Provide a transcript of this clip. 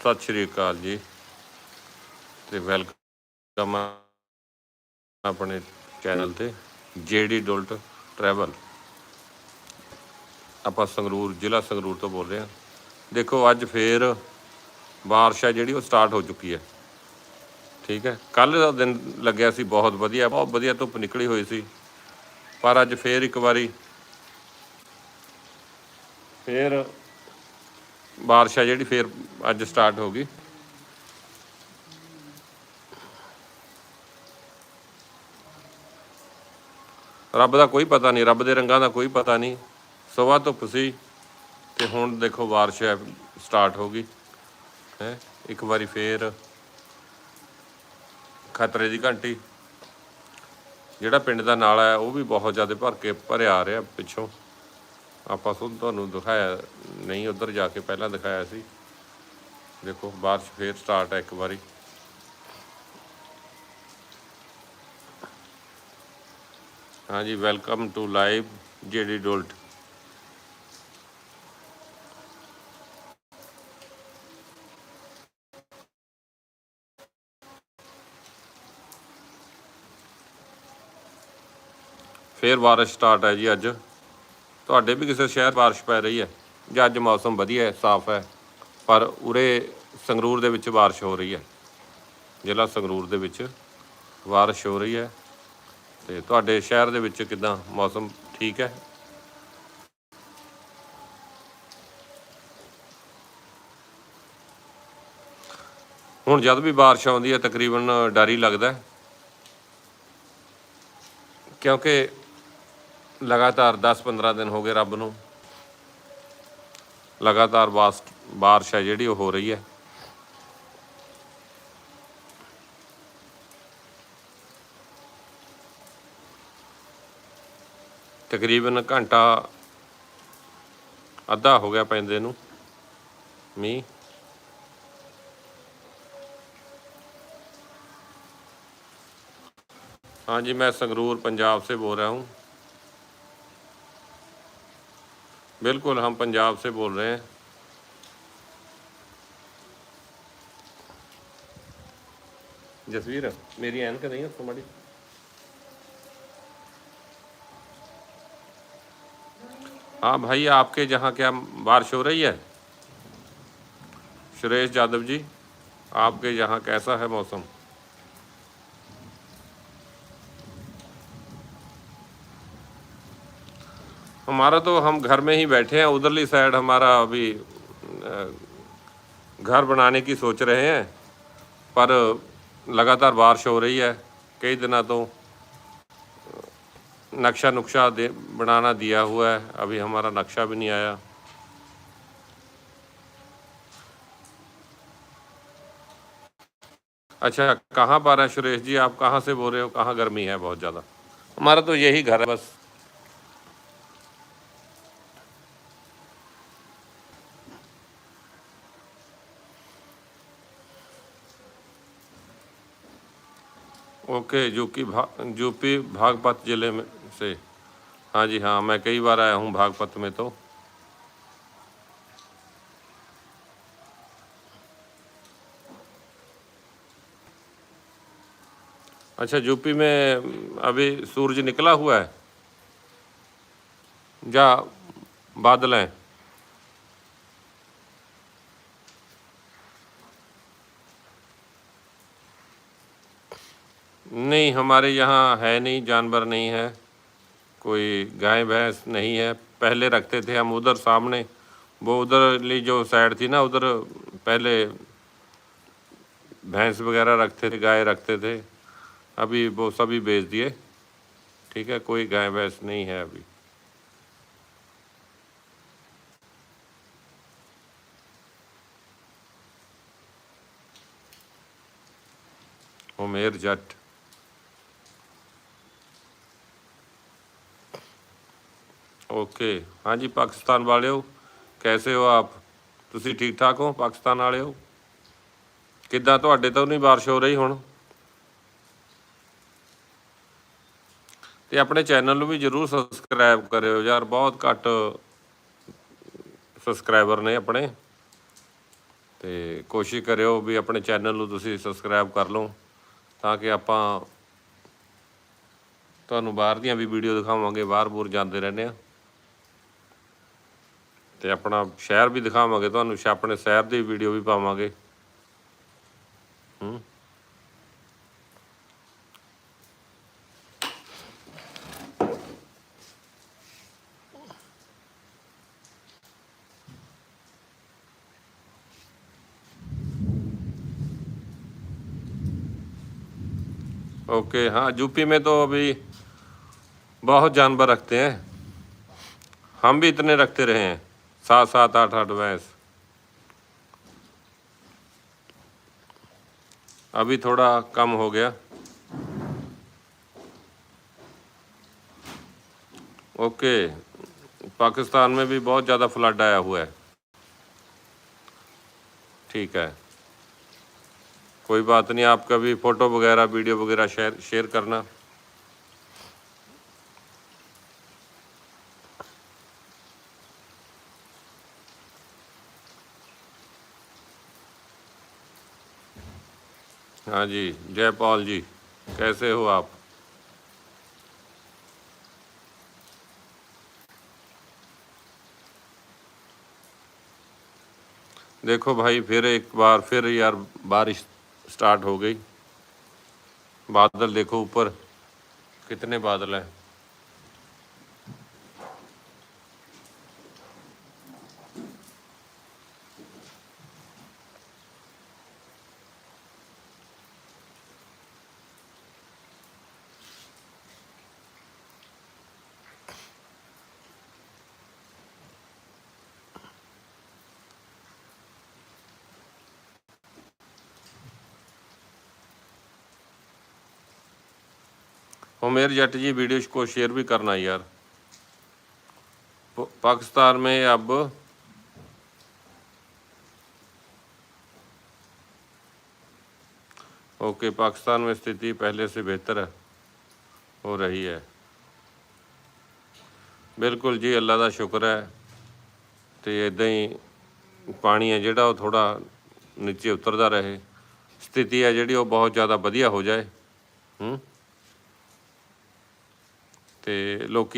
ਸਤਿ ਸ਼੍ਰੀ ਅਕਾਲ ਜੀ ਤੇ ਵੈਲਕਮ ਆ ਆਪਣੇ ਚੈਨਲ ਤੇ ਜੇਡੀ ਡੋਲਟ ਟਰੈਵਲ। ਆਪਾਂ ਸੰਗਰੂਰ, ਜ਼ਿਲ੍ਹਾ ਸੰਗਰੂਰ ਤੋਂ ਬੋਲ ਰਹੇ ਹਾਂ। ਦੇਖੋ, ਅੱਜ ਫੇਰ ਬਾਰਿਸ਼ ਆ ਜਿਹੜੀ, ਉਹ ਸਟਾਰਟ ਹੋ ਚੁੱਕੀ ਹੈ। ਠੀਕ ਹੈ? ਕੱਲ ਦਾ ਦਿਨ ਲੱਗਿਆ ਸੀ, ਬਹੁਤ ਵਧੀਆ ਬਹੁਤ ਵਧੀਆ ਧੁੱਪ ਨਿਕਲੀ ਹੋਈ ਸੀ। ਪਰ ਅੱਜ ਫੇਰ ਇੱਕ ਵਾਰੀ ਫੇਰ ਬਾਰਿਸ਼ ਆ ਜਿਹੜੀ ਫੇਰ ਅੱਜ ਸਟਾਰਟ ਹੋ ਗਈ। ਰੱਬ ਦਾ ਕੋਈ ਪਤਾ ਨਹੀਂ, ਰੱਬ ਦੇ ਰੰਗਾਂ ਦਾ ਕੋਈ ਪਤਾ ਨਹੀਂ। ਸਵੇਰ ਧੁੱਪ ਸੀ ਤੇ ਹੁਣ ਦੇਖੋ ਬਾਰਿਸ਼ ਸਟਾਰਟ ਹੋ ਗਈ। ਹੈ, ਇੱਕ ਵਾਰੀ ਫੇਰ ਖਤਰੇ ਦੀ ਘੰਟੀ। ਜਿਹੜਾ ਪਿੰਡ ਦਾ ਨਾਲਾ ਹੈ ਉਹ ਵੀ ਬਹੁਤ ਜ਼ਿਆਦਾ ਭਰ ਕੇ ਭਰਿਆ ਆ ਰਿਹਾ ਪਿੱਛੋਂ। ਆਪਾਂ ਸੁਣ ਤੁਹਾਨੂੰ ਦਿਖਾਇਆ, ਨਹੀਂ ਉੱਧਰ ਜਾ ਕੇ ਪਹਿਲਾਂ ਦਿਖਾਇਆ ਸੀ। ਦੇਖੋ, ਬਾਰਿਸ਼ ਫੇਰ ਸਟਾਰਟ ਹੈ ਇੱਕ ਵਾਰੀ। ਹਾਂਜੀ ਵੈਲਕਮ ਟੂ ਲਾਈਵ ਜੇਡੀ ਡੋਲਟ ਫੇਰ ਬਾਰਿਸ਼ ਸਟਾਰਟ ਹੈ ਜੀ ਅੱਜ। ਤੁਹਾਡੇ ਵੀ ਕਿਸੇ ਸ਼ਹਿਰ ਬਾਰਿਸ਼ ਪੈ ਰਹੀ ਹੈ ਜਾਂ ਅੱਜ ਮੌਸਮ ਵਧੀਆ ਹੈ, ਸਾਫ਼ ਹੈ, ਪਰ ਉਰੇ ਸੰਗਰੂਰ ਦੇ ਵਿੱਚ ਬਾਰਿਸ਼ ਹੋ ਰਹੀ ਹੈ। ਜ਼ਿਲ੍ਹਾ ਸੰਗਰੂਰ ਦੇ ਵਿੱਚ ਬਾਰਿਸ਼ ਹੋ ਰਹੀ ਹੈ ਤੇ ਤੁਹਾਡੇ ਸ਼ਹਿਰ ਦੇ ਵਿੱਚ ਕਿਦਾਂ ਮੌਸਮ ਠੀਕ ਹੈ? ਹੁਣ ਜਦ ਵੀ ਬਾਰਿਸ਼ ਆਉਂਦੀ ਹੈ, ਤਕਰੀਬਨ ਡਰ ਹੀ ਲੱਗਦਾ ਕਿਉਂਕਿ ਲਗਾਤਾਰ 10-15 ਦਿਨ ਹੋ ਗਏ ਰੱਬ ਨੂੰ ਲਗਾਤਾਰ ਬਾਸ ਬਾਰਿਸ਼ ਹੈ ਜਿਹੜੀ ਉਹ ਹੋ ਰਹੀ ਹੈ ਤਕਰੀਬਨ ਘੰਟਾ ਅੱਧਾ ਹੋ ਗਿਆ ਪੈਂਦੇ ਨੂੰ ਮੀਂਹ हाँ जी मैं संगरूर पंजाब से बोल रहा हूँ बिल्कुल, हम पंजाब से बोल रहे हैं। जसवीर, मेरी एनक नहीं है तुम्हारी हाँ भाई, आपके जहाँ क्या बारिश हो रही है? सुरेश यादव जी, आपके यहाँ कैसा है मौसम? हमारा तो हम घर में ही बैठे हैं, उधरली साइड हमारा अभी घर बनाने की सोच रहे हैं, पर लगातार बारिश हो रही है, कई दिनों तो नक्शा नुक्शा दे, बनाना दिया हुआ है, अभी हमारा नक्शा भी नहीं आया। अच्छा कहाँ पर है सुरेश जी? आप कहाँ से बोल रहे हो? कहाँ गर्मी है बहुत ज़्यादा? हमारा तो यही घर है, बस। ओके यूपी भा, यूपी भागपत ज़िले में से। हाँ जी हाँ मैं कई बार आया हूँ भागपत में तो। अच्छा यूपी में अभी सूरज निकला हुआ है? या बादल हैं। नहीं, हमारे यहाँ है नहीं, जानवर नहीं है, कोई गाय भैंस नहीं है। पहले रखते थे हम उधर सामने, वो उधरली जो साइड थी ना, उधर पहले भैंस वगैरह रखते थे, गाय रखते थे। अभी वो सभी बेच दिए, ठीक है, कोई गाय भैंस नहीं है अभी। उमेर जट ਓਕੇ ਹਾਂਜੀ ਪਾਕਿਸਤਾਨ ਵਾਲਿਓ ਕੈਸੇ ਹੋ ਆਪ ਤੁਸੀਂ ਠੀਕ ਠਾਕ ਹੋ ਪਾਕਿਸਤਾਨ ਵਾਲਿਓ ਕਿੱਦਾਂ ਤੁਹਾਡੇ ਤੋਂ ਨਹੀਂ ਬਾਰਿਸ਼ ਹੋ ਰਹੀ ਹੁਣ ਤੇ ਆਪਣੇ ਚੈਨਲ ਨੂੰ ਵੀ ਜਰੂਰ ਸਬਸਕ੍ਰਾਈਬ ਕਰਿਓ ਯਾਰ ਬਹੁਤ ਘੱਟ ਸਬਸਕ੍ਰਾਈਬਰ ਨੇ ਆਪਣੇ ਤੇ ਕੋਸ਼ਿਸ਼ ਕਰਿਓ ਵੀ ਆਪਣੇ ਚੈਨਲ ਨੂੰ ਤੁਸੀਂ ਸਬਸਕ੍ਰਾਈਬ ਕਰ ਲਓ ਤਾਂ ਕਿ ਆਪਾਂ ਤੁਹਾਨੂੰ ਬਾਹਰ ਦੀਆਂ ਵੀ ਵੀਡੀਓ ਦਿਖਾਵਾਂਗੇ ਬਾਹਰ ਬੂਰ ਜਾਂਦੇ ਰਹਿੰਦੇ ਆ ਤੇ ਆਪਣਾ ਸ਼ਹਿਰ ਵੀ ਦਿਖਾਵਾਂਗੇ ਤੁਹਾਨੂੰ ਸ਼ ਆਪਣੇ ਸ਼ਹਿਰ ਦੀ ਵੀਡੀਓ ਵੀ ਪਾਵਾਂਗੇ ਹੂੰ ओके हाँ यूपी में तो अभी बहुत जानवर रखते हैं हम भी इतने रखते रहे हैं सात सात आठ आठ भैंस अभी थोड़ा कम हो गया। ओके, पाकिस्तान में भी बहुत ज़्यादा फ्लड आया हुआ है। ठीक है। कोई बात नहीं, आप कभी फ़ोटो वगैरह वीडियो वगैरह शेयर शेयर करना। हाँ जी जयपाल जी। कैसे हो आप? देखो भाई, फिर एक बार, फिर यार बारिश स्टार्ट हो गई। बादल देखो ऊपर, कितने बादल हैं। उमेर जट जी वीडियो को शेयर भी करना यार प- पाकिस्तान में अब ओके पाकिस्तान में स्थिति पहले से बेहतर है हो रही है ਬਿਲਕੁਲ ਜੀ ਅੱਲਾ ਦਾ ਸ਼ੁਕਰ ਹੈ ਤੇ ਇਦਾਂ ਹੀ ਪਾਣੀ ਹੈ ਜਿਹੜਾ ਉਹ ਥੋੜਾ ਨੀਚੇ ਉਤਰਦਾ ਰਹੇ ਸਥਿਤੀ ਹੈ ਜਿਹੜੀ ਉਹ ਬਹੁਤ ਜ਼ਿਆਦਾ ਵਧੀਆ ਹੋ ਜਾਏ ਹੂੰ ਤੇ ਲੋਕੀ